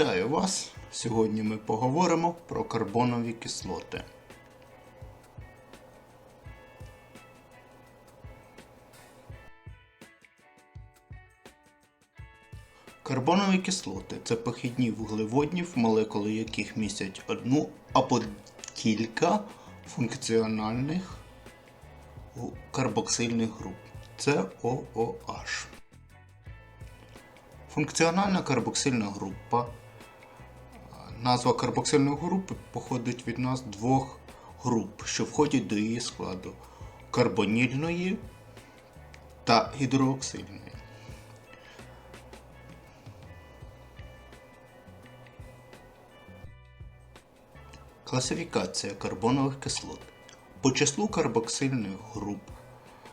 Вітаю вас! Сьогодні ми поговоримо про карбонові кислоти. Карбонові кислоти це похідні вуглеводнів, молекули яких містять одну або кілька функціональних карбоксильних груп. ООH. Функціональна карбоксильна група. Назва карбоксильної групи походить від нас двох груп, що входять до її складу карбонільної та гідроксильної. Класифікація карбонових кислот. По числу карбоксильних груп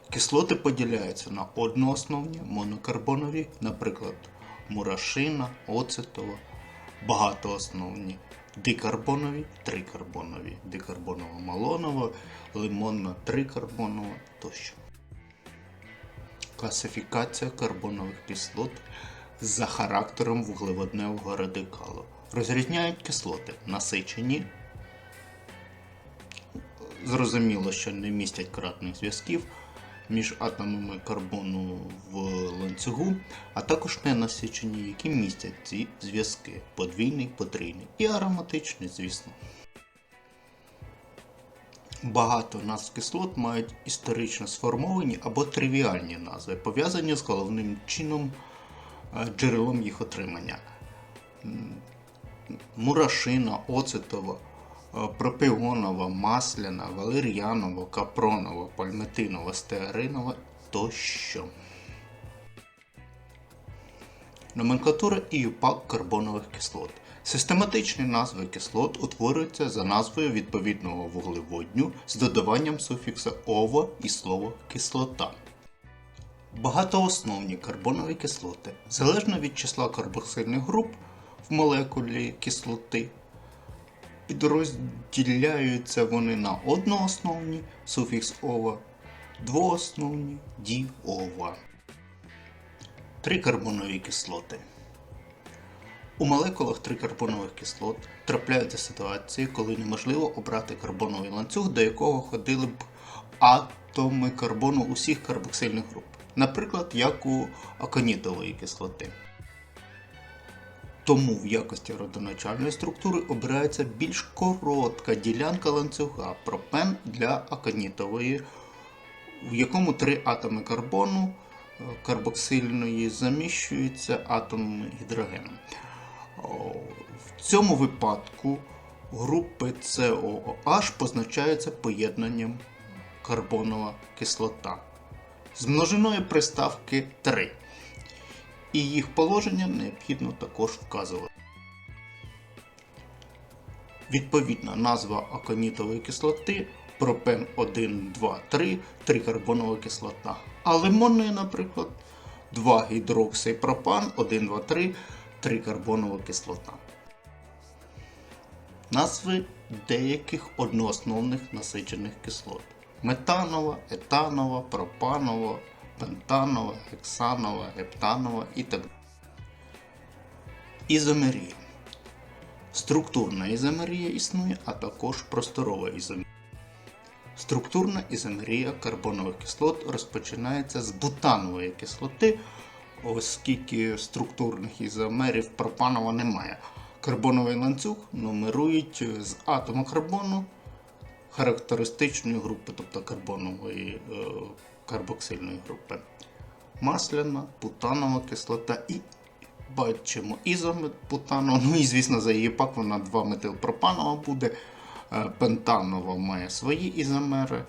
кислоти поділяються на одноосновні монокарбонові, наприклад, мурашина, оцетова, багатоосновні, дикарбонові, трикарбонові, дикарбонова малонова, лимонна трикарбонова тощо. Класифікація карбонових кислот за характером вуглеводневого радикалу. Розрізняють кислоти насичені. Зрозуміло, що не містять кратних зв'язків між атомами карбону в ланцюгу, а також ненасичені, які містять ці зв'язки подвійний, потрійний і ароматичний, звісно. Багато назв кислот мають історично сформовані або тривіальні назви, пов'язані з головним чином е, джерелом їх отримання. Мурашина, оцетова, пропіонова, масляна, валеріанова, капронова, пальмитинова, стеаринова тощо. Номенклатура і ІЮПАК карбонових кислот. Систематичні назви кислот утворюються за назвою відповідного вуглеводню з додаванням суфікса ово і слово кислота. Багатоосновні карбонові кислоти залежно від числа карбоксильних груп в молекулі кислоти. Підрозділяються вони на одноосновні суфікс ова, двоосновні діова. Трикарбонові кислоти. У молекулах трикарбонових кислот трапляються ситуації, коли неможливо обрати карбоновий ланцюг, до якого ходили б атоми карбону усіх карбоксильних груп, наприклад, як у аконітової кислоти. Тому в якості родоначальної структури обирається більш коротка ділянка ланцюга пропен для аконітової, в якому три атоми карбону е, карбоксильної заміщуються атомами гідрогену. В цьому випадку групи COOH позначаються поєднанням карбонова кислота з множиною приставки 3 і їх положення необхідно також вказувати. Відповідна назва аконітової кислоти пропен 1, 2, 3, трикарбонова кислота. А лимонної, наприклад, 2 гідроксипропан 1, 2, 3, трикарбонова кислота. Назви деяких одноосновних насичених кислот. Метанова, етанова, пропанова, пентанова, гексанова, гептанова і так далі. Ізомерія. Структурна ізомерія існує, а також просторова ізомерія. Структурна ізомерія карбонових кислот розпочинається з бутанової кислоти, оскільки структурних ізомерів пропанова немає. Карбоновий ланцюг нумерують з атому карбону характеристичної групи, тобто карбонової е, карбоксильної групи. Масляна, бутанова кислота і бачимо ізобутанова, ну і звісно за її пак вона 2-метилпропанова буде. Е, Пентанова має свої ізомери,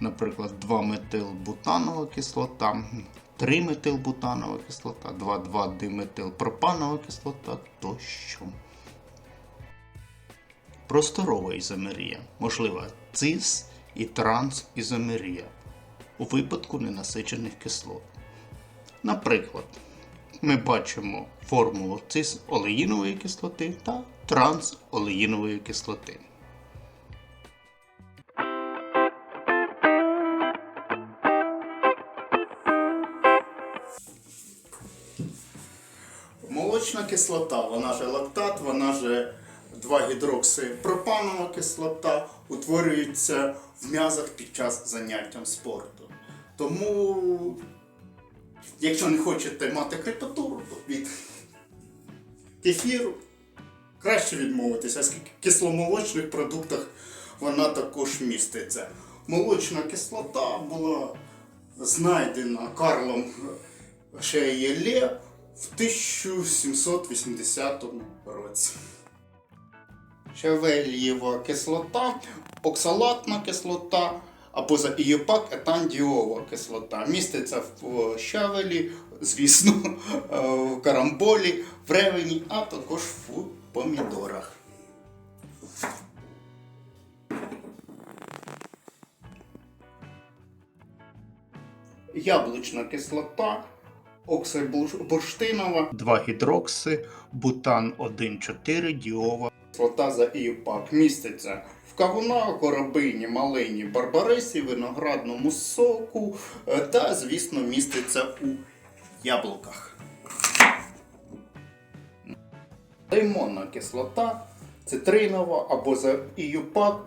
наприклад, 2-метилбутанова кислота, 3-метилбутанова кислота, 2,2-диметилпропанова кислота тощо. Просторова ізомерія, можлива цис і трансізомерія у випадку ненасичених кислот. Наприклад, ми бачимо формулу цис-олеїнової кислоти та трансолеїнової кислоти. Молочна кислота, вона же лактат, вона же 2-гідроксипропанова кислота утворюється в м'язах під час заняття спорту. Тому, якщо не хочете мати крепатуру, від кефіру краще відмовитися, оскільки в кисломолочних продуктах вона також міститься. Молочна кислота була знайдена Карлом Шеєлє в 1780 році. Шевельєва кислота, оксалатна кислота або за іопак етандіова кислота. Міститься в щавелі, звісно, в карамболі, в ревені, а також в помідорах. Яблучна кислота, оксибурштинова, 2 гідрокси, бутан 1,4 діова. Кислота за іопак міститься в кавунах, горобині, малині, барбарисі, виноградному соку е, та, звісно, міститься у яблуках. Лимонна кислота, цитринова або за іопак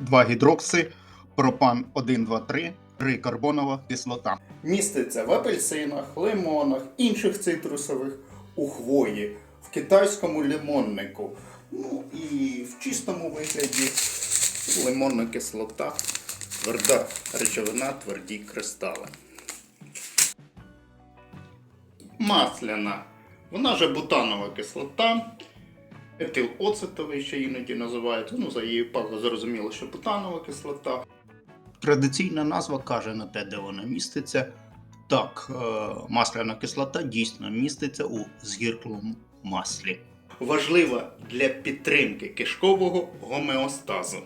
2 гідрокси, пропан 1, 2, 3, трикарбонова кислота. Міститься в апельсинах, лимонах, інших цитрусових, у хвої, в китайському лимоннику. Ну і в чистому вигляді лимонна кислота, тверда речовина, тверді кристали. Масляна. Вона же бутанова кислота. Етилоцетовий ще іноді називається. Ну, за її паху зрозуміло, що бутанова кислота. Традиційна назва каже на те, де вона міститься. Так, е, масляна кислота дійсно міститься у згірклому маслі. Важлива для підтримки кишкового гомеостазу.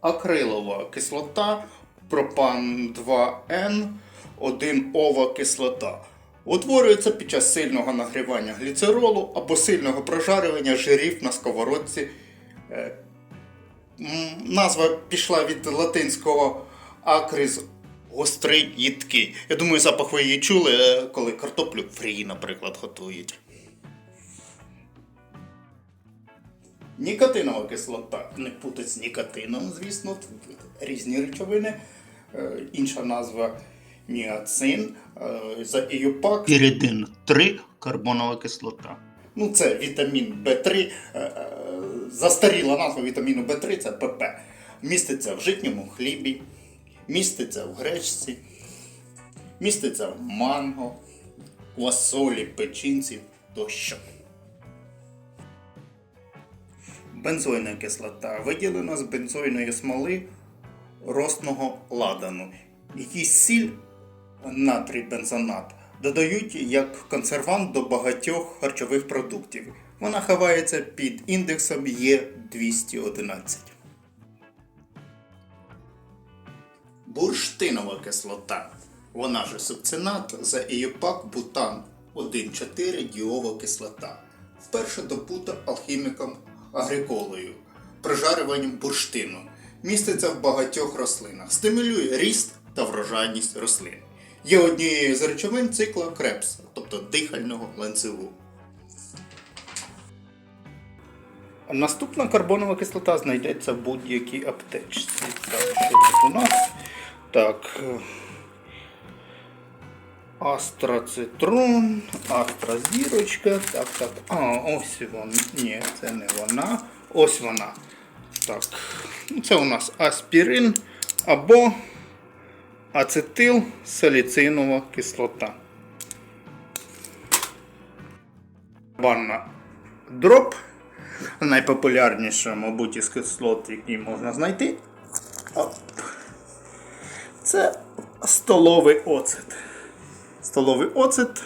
Акрилова кислота, пропан 2Н, 1 ова кислота. Утворюється під час сильного нагрівання гліцеролу або сильного прожарювання жирів на сковородці е, Назва пішла від латинського акриз гострий їдкий. Я думаю, запах ви її чули, е, коли картоплю фрі, наприклад, готують. Нікотинова кислота. Не путать з нікотином, звісно, різні речовини. Е, Інша назва ніацин. Е, За іюпак. Іридин 3 карбонова кислота. Ну, це вітамін В3. е, е, Застаріла назва вітаміну В3 це ПП. Міститься в житньому хлібі, міститься в гречці, міститься в манго, квасолі, печінці тощо. Бензойна кислота виділена з бензойної смоли росного ладану. Її сіль натрій бензонат додають як консервант до багатьох харчових продуктів. Вона ховається під індексом Е211. Бурштинова кислота. Вона же субцинат за іопак бутан 1,4 діова кислота. Вперше добута алхіміком агриколою, прожарюванням бурштину. Міститься в багатьох рослинах, стимулює ріст та врожайність рослин. Є однією з речовин цикла Крепса, тобто дихального ланцюгу. Наступна карбонова кислота знайдеться в будь-якій аптечці. Так, що тут у нас? Так. Астрацитрон, астразірочка. Так, так. А, ось вона. Ні, це не вона. Ось вона. Так. Ну, Це у нас аспірин або ацетил саліцинова кислота. Банна дроп. Найпопулярніша, мабуть, із кислот, які можна знайти. Це столовий оцет. Столовий оцет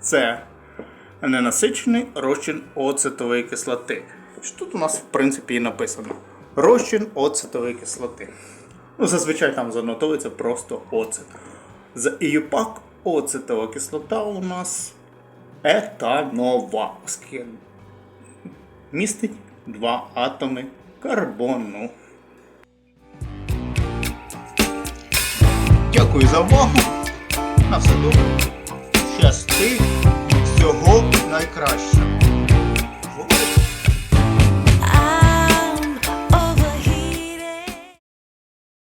це ненасичений розчин оцетової кислоти. Що тут у нас, в принципі, і написано. Розчин оцетової кислоти. Ну, зазвичай там занотовується просто оцет. За іюпак оцетова кислота у нас етанова, містить два атоми карбону. Дякую за увагу. На все саду щасти всього найкращого.